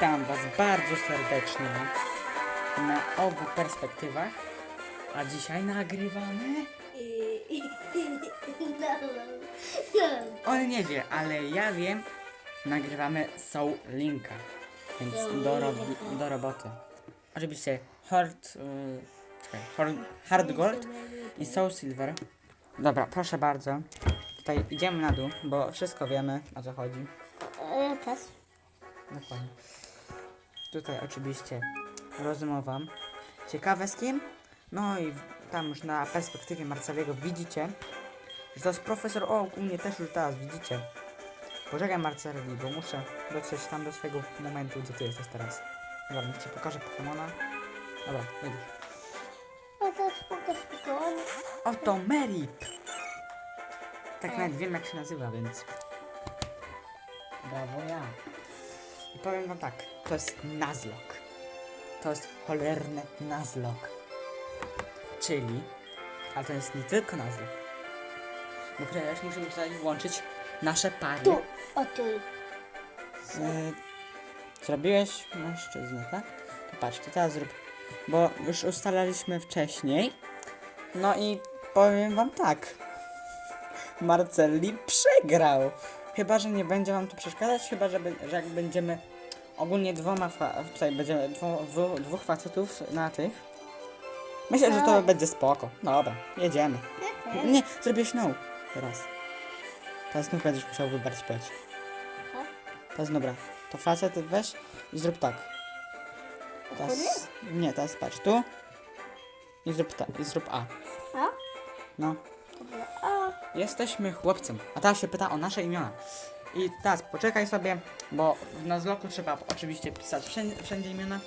Witam Was bardzo serdecznie na obu perspektywach. A dzisiaj nagrywamy. On nie wie, ale ja wiem. Nagrywamy Soul Linka. Więc do, rob- do roboty. Oczywiście Hard, y, czekaj, hard, hard Gold i Soul Silver. Dobra, proszę bardzo. Tutaj idziemy na dół, bo wszystko wiemy o co chodzi. Pas. Dokładnie. Tutaj oczywiście rozmowa. Ciekawe z kim? No i tam już na perspektywie Marceliego widzicie, że to jest profesor Oak, u mnie też już teraz widzicie. Poczekaj Marceli, bo muszę dotrzeć tam do swojego momentu, gdzie ty jesteś teraz. Dobra, niech ci pokażę Pokemona. Dobra, jedziesz. Oto Merip! Tak nawet wiem jak się nazywa, więc... Brawo ja. I powiem wam tak, to jest Nuzlocke. To jest cholerny Nuzlocke. Czyli... Ale to jest nie tylko Nuzlocke. Bo przecież musimy tutaj łączyć nasze pary. Tu, o tu. Y, zrobiłeś mężczyznę, tak? To patrz, to teraz zrób. Bo już ustalaliśmy wcześniej. No i powiem wam tak. Marcelli przegrał. Chyba, że nie będzie wam to przeszkadzać, chyba, że, że jak będziemy ogólnie dwoma, tutaj będziemy dwu, dwu, dwóch facetów na tych. Myślę, że to Tak. będzie spoko. Dobra, jedziemy. Nie, zrobię no. Teraz. Teraz znów będziesz musiał wybrać płeć. Teraz dobra, to facet weź i zrób tak. Teraz, nie, teraz patrz tu. I zrób, ta, i zrób A. A? No. Jesteśmy chłopcem. A teraz się pyta o nasze imiona. I teraz poczekaj sobie, bo w Nuzlocke trzeba oczywiście pisać wszędzie, wszędzie imiona,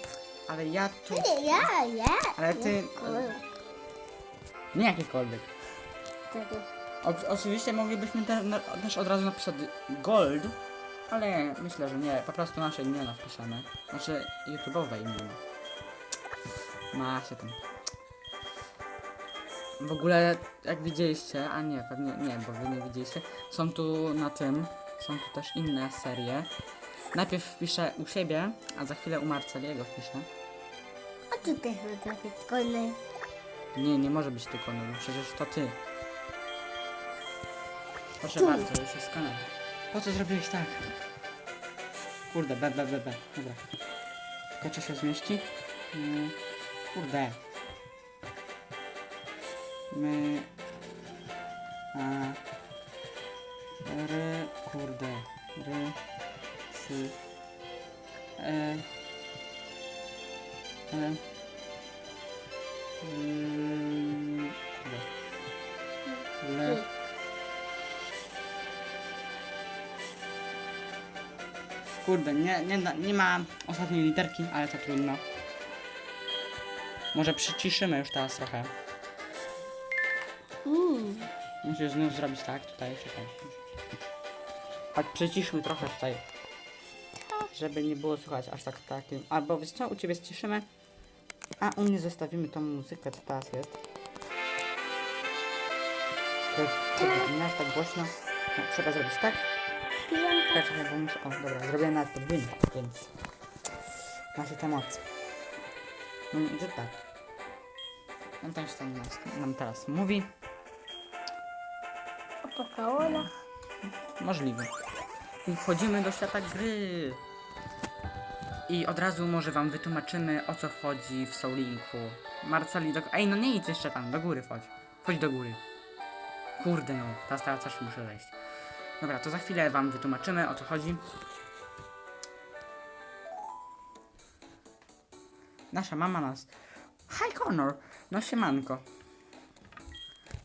ale ja tu... Nie, ja, ja. Ale ty... Nie jakiekolwiek. O, oczywiście moglibyśmy te, na, też od razu napisać Gold, ale myślę, że nie. Po prostu nasze imiona wpiszemy. Znaczy YouTube'owe imiona. Ma się tam. W ogóle, jak widzieliście, a nie, pewnie nie, bo wy nie widzieliście, są tu na tym, są tu też inne serie. Najpierw wpiszę u siebie, a za chwilę u Marceliego wpiszę. A tu też ma takie kony. Nie, nie może być tylko no, przecież to ty. Proszę Tu. bardzo, już jest kanał. Po co zrobiłeś tak? Kurde, B, B, B, B. Dobra. Tylko czy się zmieści? Mm, kurde. My... A... R... Kurde. R... S... E... E... Mm, kurde. Le... Kurde, nie, nie, da- nie ma ostatniej literki, ale to trudno. Może przyciszymy już teraz trochę. Muszę znów zrobić tak, tutaj, czekaj. Tak, przyciszmy trochę tutaj. Żeby nie było słychać aż tak takim. Albo wiesz co, u ciebie ściszymy, a u mnie zostawimy tą muzykę, co teraz jest. To, to nie tak głośno. No, trzeba zrobić tak. Czekaj, bo muszę... O, dobra, zrobiłem nawet podwójnie, więc... Macie tę moc. No, tak. On tam się tam nas, nam teraz mówi. O pakaolach. Możliwe. I wchodzimy do świata gry. I od razu może wam wytłumaczymy o co chodzi w Soulinku. Marceli do... Ej, no nie idź jeszcze tam, do góry wchodź. Chodź do góry. Kurde no, teraz, teraz coś muszę wejść. Dobra, to za chwilę wam wytłumaczymy o co chodzi. Nasza mama nas... Hi Connor! No siemanko.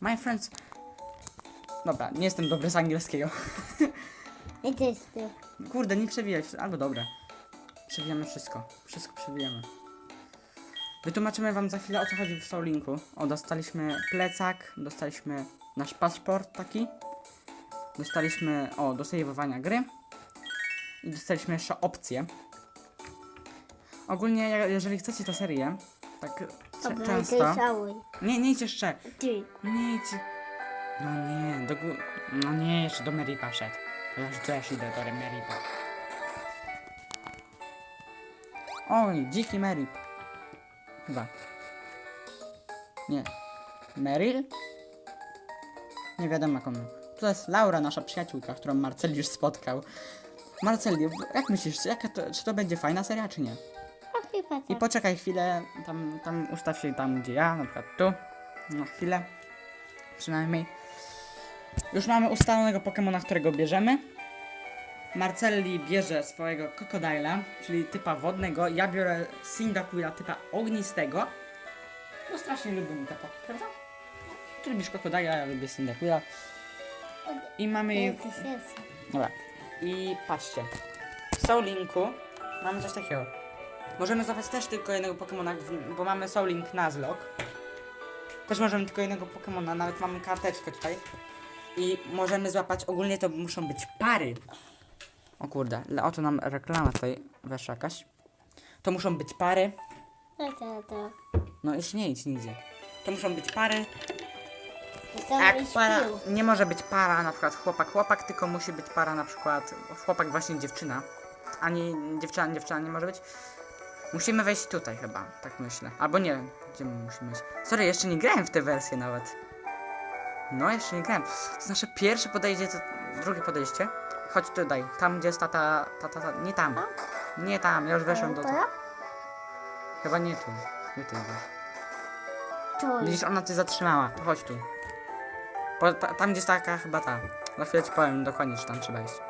My friends... Dobra, nie jestem dobry z angielskiego. I to jest tu. Kurde, nie przewijaj się. Albo dobra. Przewijamy wszystko. Wszystko przewijamy. Wytłumaczymy wam za chwilę o co chodzi w Soulinku. O, dostaliśmy plecak, dostaliśmy nasz paszport taki. Dostaliśmy, o, do saveowania gry. I dostaliśmy jeszcze opcje. Ogólnie, jeżeli chcecie tę serię, tak Dobra, często... Nie, nie idź jeszcze. Ty. Nie idź. No nie, do góry. No nie, jeszcze do Meripa szedł. To już też idę do Meripa. Oj, dziki Merip. Chyba. Nie. Meryl? Nie wiadomo jak on. To jest Laura, nasza przyjaciółka, którą Marcel już spotkał. Marceli, jak myślisz, jaka to, czy to będzie fajna seria, czy nie? Chyba I tak. poczekaj chwilę, tam, tam ustaw się tam, gdzie ja, na przykład tu. No chwilę. Przynajmniej. Już mamy ustalonego Pokemona, którego bierzemy. Marcelli bierze swojego Crocodile, czyli typa wodnego. Ja biorę Cyndaquila typa ognistego. No strasznie lubię te poki, prawda? Ty lubisz Crocodile, ja lubię Cyndaquila. I mamy... Dobra. I patrzcie. W Soul Linku mamy coś takiego. Możemy złapać też tylko jednego Pokemona, bo mamy Soul Link Nuzlocke. Też możemy tylko jednego Pokemona, nawet mamy karteczkę tutaj. I możemy złapać, ogólnie to muszą być pary. O kurde, oto nam reklama tutaj weszła jakaś. To muszą być pary. No to, to. No już nie idź nigdzie. To muszą być pary. Jak para, nie może być para na przykład chłopak-chłopak, tylko musi być para na przykład chłopak właśnie dziewczyna. Ani dziewczyna, dziewczyna nie może być. Musimy wejść tutaj chyba, tak myślę. Albo nie, gdzie my musimy iść? Sorry, jeszcze nie grałem w tę wersję nawet. No, jeszcze nie grałem. To jest nasze pierwsze podejście, to drugie podejście. Chodź tutaj, tam gdzie jest tata, tata, tata, nie tam. Nie tam, ja już weszłem do To ja? Chyba nie tu, nie tu. Widzisz, ona cię zatrzymała. To chodź tu. Po, ta, tam gdzie jest taka chyba ta. Za chwilę ci powiem dokładnie, czy tam trzeba iść.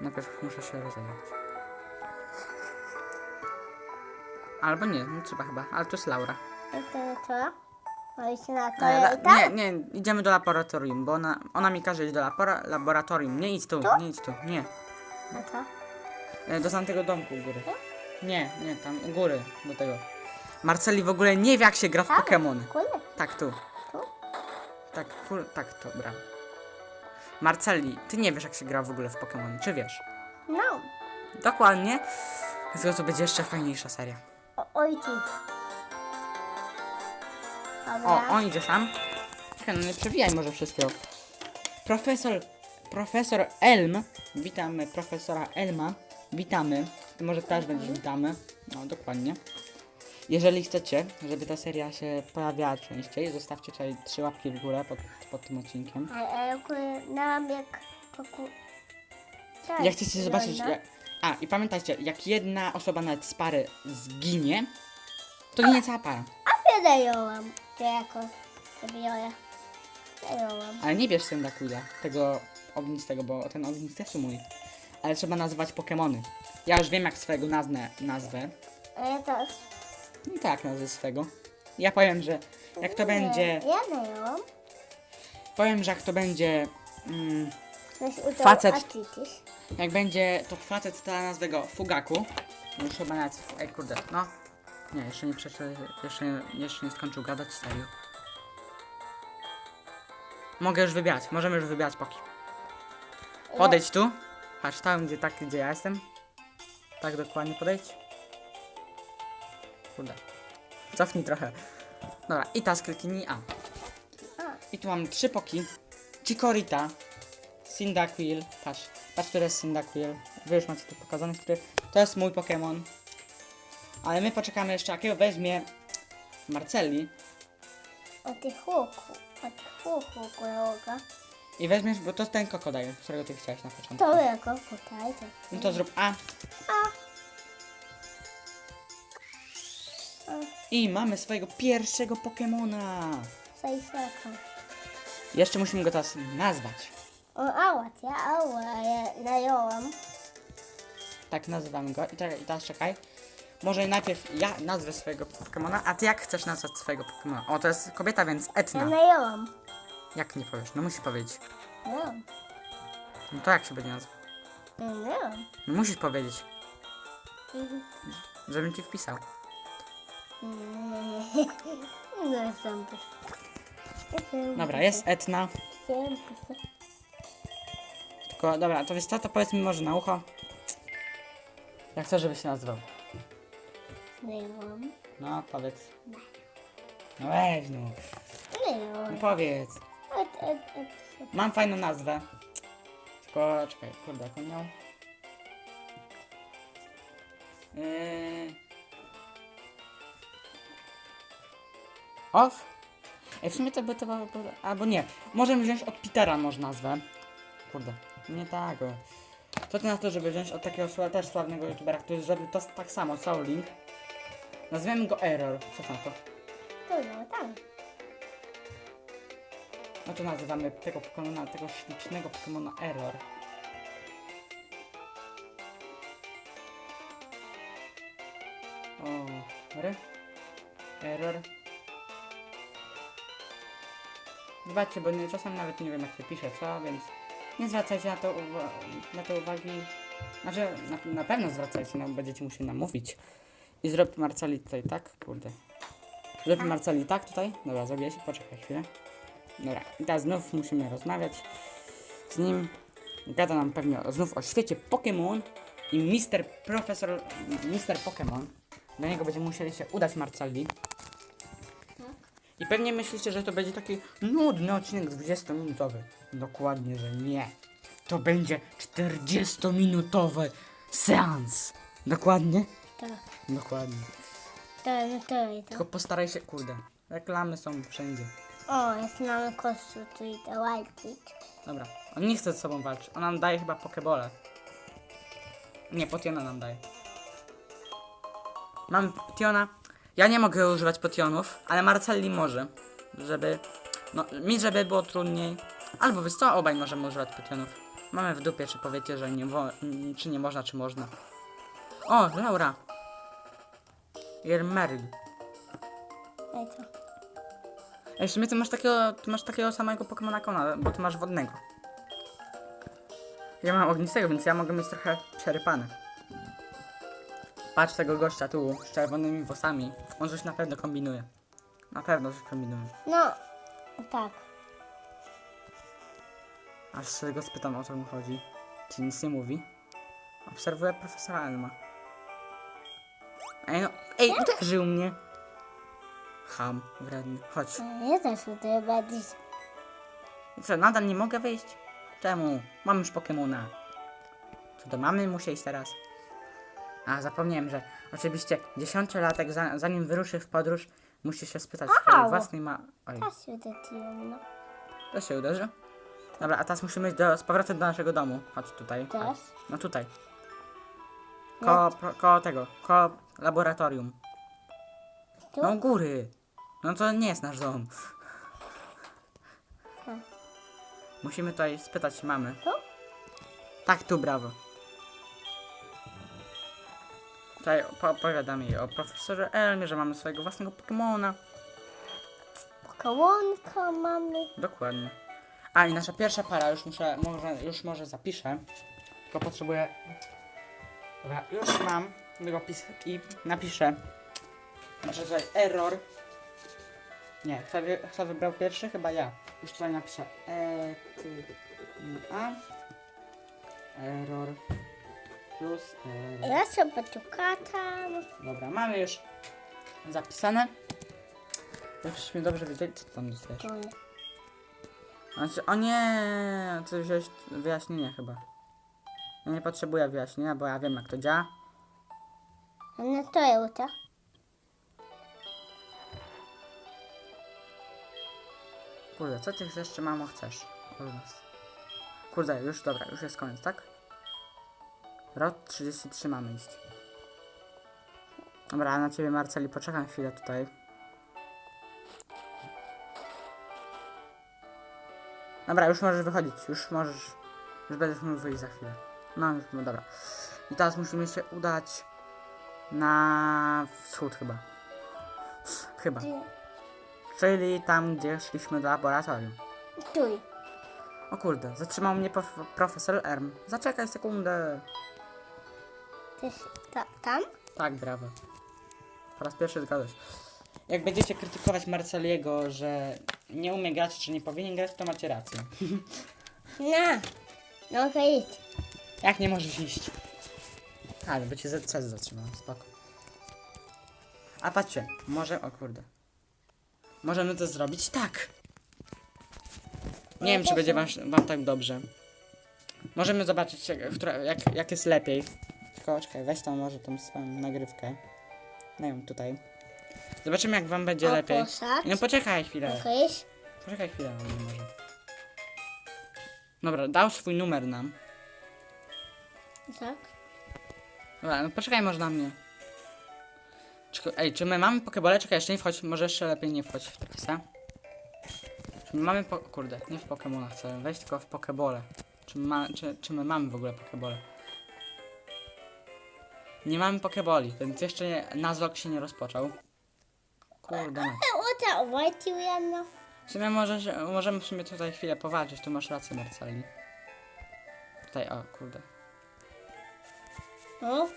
Najpierw muszę się rozejrzeć. Albo nie, nie trzeba chyba, ale to jest Laura. To, to, to. Wejść na to E, la, tak? nie, nie, idziemy do laboratorium, bo ona, ona mi każe iść do lapora, laboratorium. Nie idź tu, nie idź tu, nie. A to? E, do tamtego domku u góry. Nie, nie, tam u góry, do tego. Marceli w ogóle nie wie jak się gra w Tak? Pokémony. Kule. Tak, tu. Tu? Tak, kul, tak, dobra. Marceli, ty nie wiesz jak się gra w ogóle w Pokémon, czy wiesz? No. Dokładnie. Dlatego to będzie jeszcze fajniejsza seria. O, ojciec. Dobra. O, on idzie sam. Czekaj, no nie przewijaj może wszystkiego. Profesor, profesor Elm. Witamy profesora Elma. Witamy. Ty może też będziesz witamy. No, dokładnie. Jeżeli chcecie, żeby ta seria się pojawiała częściej, zostawcie tutaj trzy łapki w górę pod, pod tym odcinkiem. A, a kule, nam jak Jak chcecie zobaczyć. Jak... A, i pamiętajcie, jak jedna osoba nawet z pary zginie, to ginie cała para. Ja daję to jako biorę. Daję Ale nie bierz Cyndaquila, tego ognistego, bo ten ognisty jest mój. Ale trzeba nazywać Pokemony. Ja już wiem jak swojego nazwę. nazwę. A ja też. I tak nazwę swego. Ja powiem, że jak to będzie. Ja daję. Powiem, że jak to będzie. Mm, Facet. jak będzie to facet, to nazwę go Fugaku. Już chyba nawet. Ej kurde, no. Nie, jeszcze nie przeszedł. Jeszcze, jeszcze nie skończył gadać, serio. Mogę już wybierać, możemy już wybierać poki. Podejdź tu. Patrz tam, gdzie tak, gdzie ja jestem. Tak dokładnie podejdź. Kurde. Cofnij trochę. Dobra, i teraz kliknij A. A. I tu mam trzy poki. Chikorita. Cyndaquil. Patrz, patrz, który jest Cyndaquil. Wy już macie tu pokazane, który. To jest mój Pokémon. Ale my poczekamy jeszcze, jakiego weźmie Marcelli. O ty chłoku. O ty chłoku, kolega. I weźmiesz, bo to ten krokodyl, którego ty chciałeś na początku. To jako tutaj. To. No to zrób A. A. I mamy swojego pierwszego Pokemona. Sejsaka. Jeszcze musimy go teraz nazwać. O, ałat, ja ała, ja daję. Tak nazywamy go. I, te, I teraz czekaj. Może najpierw ja nazwę swojego Pokemona, a ty jak chcesz nazwać swojego Pokemona? O, to jest kobieta, więc Ja Etna. daję. Jak nie powiesz? No musisz powiedzieć. No. No to jak się będzie nazywał? No. No musisz powiedzieć, Mhm. żebym ci wpisał. No, sam Dobra, jest Etna. Tylko, dobra, to wiesz co, to powiedz mi może na ucho. Jak chcesz, żeby się nazywał? No, powiedz. No weź no. No powiedz. Mam fajną nazwę. Tylko, czekaj, kurde, jak on miał? Yy... Off? Ej, w sumie to by to było... Albo nie. Możemy wziąć od Petera może nazwę. Kurde, nie tak. Co ty na to, żeby wziąć od takiego też sławnego youtubera, który zrobił to tak samo, Soul Link. Nazwiemy go Error. Co tam to? To no, tam. No to nazywamy tego Pokemona, tego ślicznego Pokemona Error. O, R. Error. Zobaczcie, bo nie, czasem nawet nie wiem jak się pisze, co, więc nie zwracajcie na to, uwa- na to uwagi. Znaczy, na, na pewno zwracajcie, no będziecie musieli nam mówić. I zrób Marceli tutaj, tak? Kurde. Zrób Marceli tak tutaj? Dobra, zrobię się, poczekaj chwilę. Dobra, i teraz znów musimy rozmawiać z nim. Gada nam pewnie znów o świecie Pokémon i Mister Profesor, Mister Pokémon. Do niego będziemy musieli się udać Marcelli. I pewnie myślicie, że to będzie taki nudny odcinek 20-minutowy. Dokładnie, że nie. To będzie 40-minutowy seans. Dokładnie? Tak. Dokładnie. To, no to i to. Tylko postaraj się, kurde. Reklamy są wszędzie. O, jest mamy kościół, tu i to łańcuch. Dobra, on nie chce ze sobą walczyć. On nam daje chyba pokebole. Nie, potiona nam daje. Mam potiona. Ja nie mogę używać potionów, ale Marcelli może. Żeby. No, mi żeby było trudniej. Albo wiesz co, obaj możemy używać potionów. Mamy w dupie, czy powiecie, że nie, wo- czy nie można, czy można. O, Laura. Ej, to. Ej, w sumie ty masz takiego, ty masz takiego samego Pokemona Kona, bo ty masz wodnego. Ja mam ognistego, więc ja mogę mieć trochę przerypane. Patrz tego gościa tu, z czerwonymi włosami. On coś na pewno kombinuje. Na pewno coś kombinuje. No, tak. Aż się go spytam o co mu chodzi. Czy nic nie mówi? Obserwuję profesora Elma. Ej no, ej, uderzył mnie! Ham, wredny. Chodź. Ja też tutaj bardziej. Co, nadal nie mogę wyjść? Czemu? Mam już Pokemona. Co do mamy muszę iść teraz? A, zapomniałem, że oczywiście dziesięciolatek, za, zanim wyruszy w podróż, musi się spytać swojej Au! własnej ma... Oj, dotyłem, no. to się uderzy? Dobra, a teraz musimy iść do, z powrotem do naszego domu. Chodź tutaj. Też? Chodź. No tutaj. Ko, pro, ko tego, ko laboratorium. Tu? No góry. No to nie jest nasz dom. Hmm. Musimy tutaj spytać mamy. Tu? Tak, tu, brawo. Tutaj po- opowiadam jej o profesorze Elmie, że mamy swojego własnego Pokemona. Kołonka mamy. Dokładnie. A i nasza pierwsza para, już muszę, może, już może zapiszę. Tylko potrzebuję... Dobra, już mam długopis i napiszę. Znaczy tutaj error. Nie, kto, wy, kto wybrał pierwszy? Chyba ja. Już tutaj napiszę. E, ty, a. Error. Plus error. Ja sobie tu katam. Dobra, mamy już zapisane. Żebyśmy dobrze wiedzieli, co tam dostajesz. Znaczy, o nie, to wziąłeś wyjaśnienie chyba. Ja nie potrzebuję wyjaśnienia, bo ja wiem jak to działa. No to to. Kurde, co ty jeszcze mamo chcesz od nas? Kurde, już dobra, już jest koniec, tak? Rok 33 mamy iść. Dobra, a na ciebie Marceli poczekam chwilę tutaj. Dobra, już możesz wychodzić, już możesz. Już będziesz mógł wyjść za chwilę. No, już, no dobra. I teraz musimy się udać na wschód chyba. Chyba. Czyli tam, gdzie szliśmy do laboratorium. Tu. O kurde, zatrzymał mnie prof profesor Erm. Zaczekaj sekundę. Ta, tam? Tak, brawo. Po raz pierwszy zgadłeś. Jak będziecie krytykować Marceliego, że nie umie grać, czy nie powinien grać, to macie rację. Na. No to idź. Jak nie możesz iść? A, bo cię ZC zatrzymał, spoko. A patrzcie, może, o kurde. Możemy to zrobić tak. Nie wiem, czy będzie wam, wam tak dobrze. Możemy zobaczyć, jak, która, jak, jak jest lepiej. Tylko czekaj, weź tam może tą swoją nagrywkę. No ją tutaj. Zobaczymy jak wam będzie lepiej. No poczekaj chwilę. Okej. Poczekaj chwilę, może. Dobra, dał swój numer nam. Tak. Dobra, no poczekaj może na mnie. Ej, czy my mamy pokebole? Czekaj, jeszcze nie wchodź, może jeszcze lepiej nie wchodź w teksta. Czy my mamy po... kurde, nie w Pokemona chcę, weź tylko w pokebole. Czy, my ma, czy, czy my mamy w ogóle pokebole? Nie mamy pokeboli, więc jeszcze nie, się nie rozpoczął. Kurde mać. You jedno? W sumie może, się- możemy w sumie tutaj chwilę powalczyć, tu masz rację Marceli. Tutaj, o kurde. No.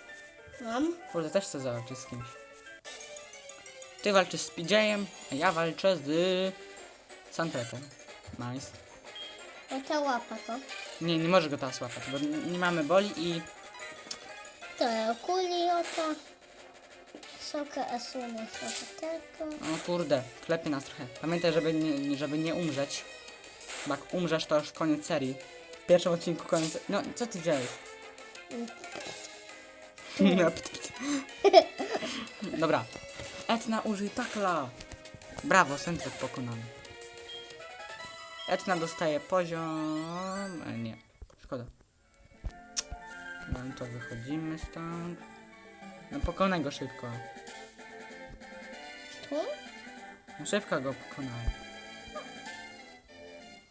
Mam. Kurde, też chcę zawalczyć z kimś. Ty walczysz z PJ-em, a ja walczę z Santretem. Nice. O ta łapa to. Nie, nie może go teraz łapać, bo nie, mamy boli i... To kuli ota. Soka asuna soka tego. O kurde, klepie nas trochę. Pamiętaj, żeby nie, żeby nie umrzeć. Bo jak umrzesz, to już koniec serii. W pierwszym odcinku koniec... No, co ty wziąłeś? No. Dobra. Etna użyj takla. Brawo, Sentret pokonany. Etna dostaje poziom... E, nie, szkoda. No to wychodzimy stąd. No pokonaj go szybko. Tu? No szybko go pokonałem.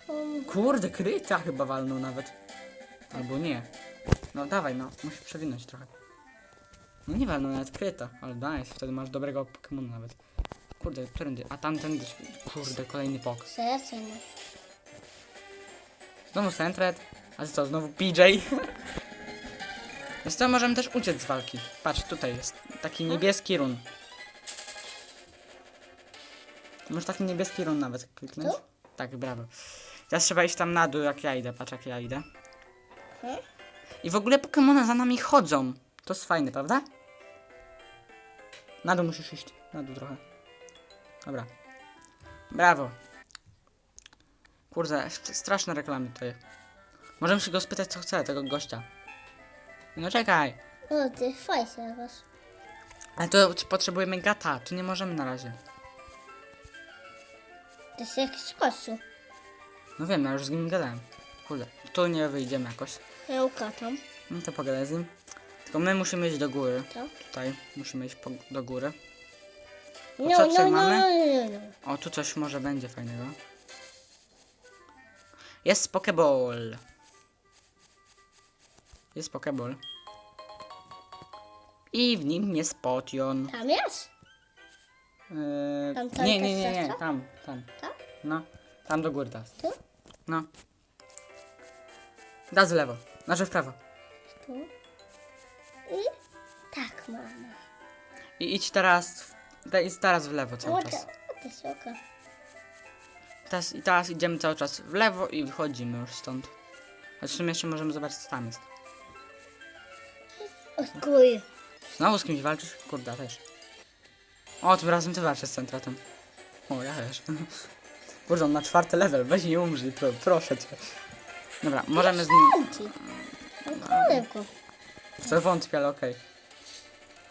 Um, Kurde, kryta chyba walnął nawet. Albo nie. No dawaj, no. Musisz przewinąć trochę. No nie walnął nawet kryta, ale nice. Wtedy masz dobrego Pokemona nawet. Kurde, którędy? A tamten... Kurde, kolejny pok. serce no. Znowu Sentret. A co, znowu PJ? Więc to możemy też uciec z walki. Patrz, tutaj jest taki niebieski run. Możesz taki niebieski run nawet kliknąć. Tu? Tak, brawo. Teraz trzeba iść tam na dół, jak ja idę. Patrz, jak ja idę. Hmm? I w ogóle Pokemona za nami chodzą. To jest fajne, prawda? Na dół musisz iść. Na dół trochę. Dobra. Brawo. Kurde, st- straszne reklamy tutaj. Możemy się go spytać, co chce, tego gościa. No czekaj. O, ty fajnie zaraz. Ale to czy potrzebujemy gata, czy nie możemy na razie? To jest jakiś kościół. No wiem, ja już z nim gadałem. Kurde, tu nie wyjdziemy jakoś. Ja ukatam. No to pogadaj z nim. Tylko my musimy iść do góry. Tak. Tutaj musimy iść po, do góry. No, co no, tutaj no, mamy? no, no, no. O, tu coś może będzie fajnego. Jest Pokeball. Jest Pokeball. I w nim jest Potion. Tam jest? Eee, Tam cały nie, nie, nie, czas nie, tam, tam. Tak? No, tam do góry teraz. Tu? No. Da z lewo. Znaczy w prawo. Tu? I? Tak, mama. I idź teraz, w, te- idź teraz w lewo cały czas. Teraz, I teraz idziemy cały czas w lewo i wychodzimy już stąd. A w sumie jeszcze możemy zobaczyć co tam jest. O kuj. Znowu z kimś walczysz? Kurde, ja też. O, tym razem ty walczysz z centratem. O, ja też. Kurde, on na czwarty level, weź nie umrzyj, pro, proszę cię. Dobra, możemy z nim... Mam królewko. W co wątpię, ale okej.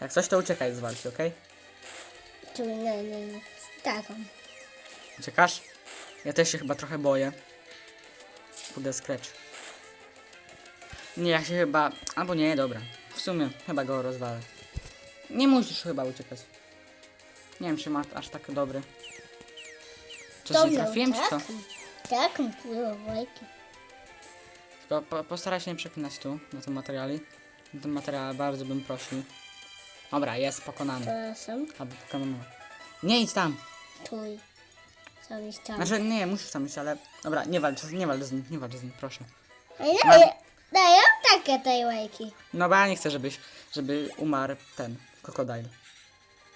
Jak coś, to uciekaj z walki, okej? Tu, nie, nie, nie. Tak, on. Uciekasz? Ja też się chyba trochę boję. Kurde, scratch. Nie, ja się chyba... Albo nie, dobra. W sumie, chyba go rozwalę. Nie musisz chyba uciekać. Nie wiem, czy masz aż tak dobry. Coś nie trafiłem, czy co? Tak, on pływa wajki. Tylko po, postaraj się nie przeklinać tu, na tym materiale. Na tym materiale bardzo bym prosił. Dobra, jest pokonany. Przepraszam. Albo pokonany. Nie idź tam! Tuj. Co jest tam? Znaczy, nie, musisz tam iść, ale... Dobra, nie walcz, nie walcz z nim, nie walcz z nim, proszę. Ej, daję, daję takie tej łajki. No bo ja nie chcę, żebyś, żeby umarł ten, krokodyl.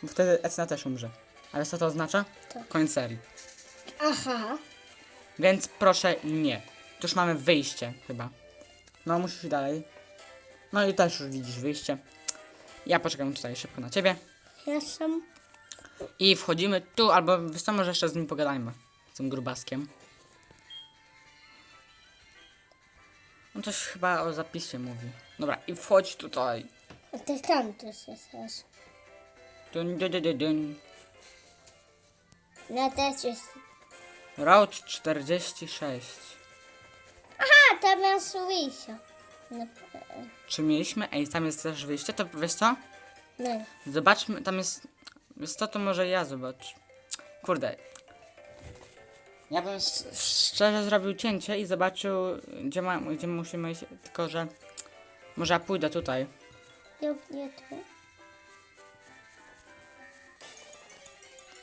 Bo wtedy Ecna też umrze. Ale co to oznacza? Co? Koniec serii. Aha. Więc proszę nie. Tu już mamy wyjście chyba. No musisz iść dalej. No i też już widzisz wyjście. Ja poczekam tutaj szybko na ciebie. Ja sam. I wchodzimy tu, albo wiesz co, może jeszcze z nim pogadajmy. Z tym grubaskiem. On coś chyba o zapisie mówi. Dobra, i wchodź tutaj. A ty tam też jesteś. Dun, dun, dun, dun. Ja też jest. Road 46. A, tam jest wyjście. No, Czy mieliśmy? Ej, tam jest też wyjście, to wiesz co? no. Zobaczmy, tam jest... Wiesz co, to może ja zobacz. Kurde. Ja bym sz- szczerze zrobił cięcie i zobaczył, gdzie, ma, gdzie musimy iść, tylko że... Może ja pójdę tutaj. Ja nie tu.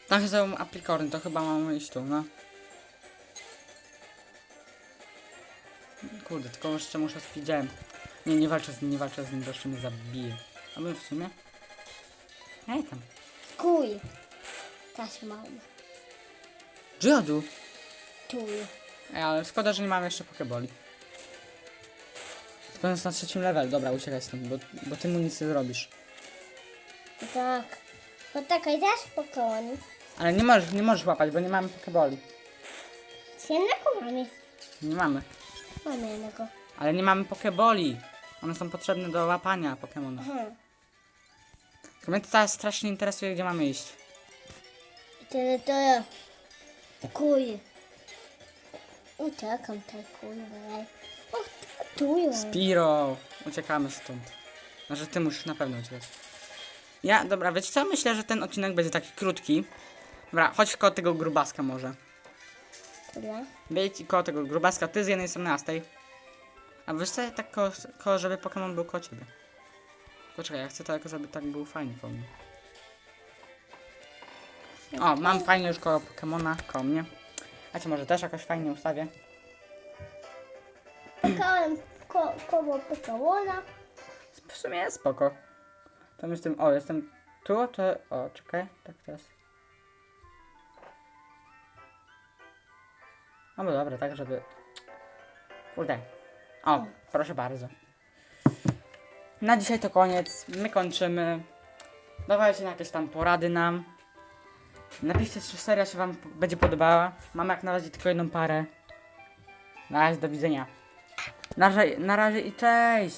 Tam są aplikorny, to chyba mamy iść tu, no. Kurde, tylko jeszcze muszę speedem. Nie, nie walczę z nim, nie walczę z nim, bo jeszcze mnie zabije. A my w sumie? Ej tam. Kuj. Też mam. Dziodu! Tu. Ej, ale szkoda, że nie mamy jeszcze pokeboli. Tylko jest na trzecim level, dobra, uciekaj stąd, bo, bo ty mu nic nie zrobisz. Tak. No taka też Pokémon. Ale nie możesz, nie możesz łapać, bo nie mamy pokeboli. Z jednego mamy. Nie mamy. Mamy jednego. Ale nie mamy pokeboli. One są potrzebne do łapania Pokemona. Aha. Tylko mnie to teraz strasznie interesuje, gdzie mamy iść. Tyle to ja. Kuj. Uciekam tej kuj. O, tu ją. Spiro! Uciekamy stąd. Znaczy ty musisz na pewno uciekać. Ja, dobra, wiecie co? Myślę, że ten odcinek będzie taki krótki. Dobra, chodź koło tego grubaska może. Dobra. Wejdź koło tego grubaska, ty z jednej strony, a z tej. A co, tak koło, koło żeby Pokémon był koło ciebie. Poczekaj, ja chcę tak, żeby tak był fajnie koło mnie. O, mam fajnie już koło Pokémona, koło mnie. A cię może też jakoś fajnie ustawię. Pukałem ko koło Pokémona. W sumie jest spoko. Tam jestem, o, jestem tu, to, o, czekaj, tak teraz. No bo dobra, tak, żeby... Kurde. O, proszę bardzo. Na dzisiaj to koniec, my kończymy. Dawajcie jakieś tam porady nam. Napiszcie, czy seria się wam będzie podobała. Mam jak na razie tylko jedną parę. Na razie, do widzenia. Na razie, na razie i cześć!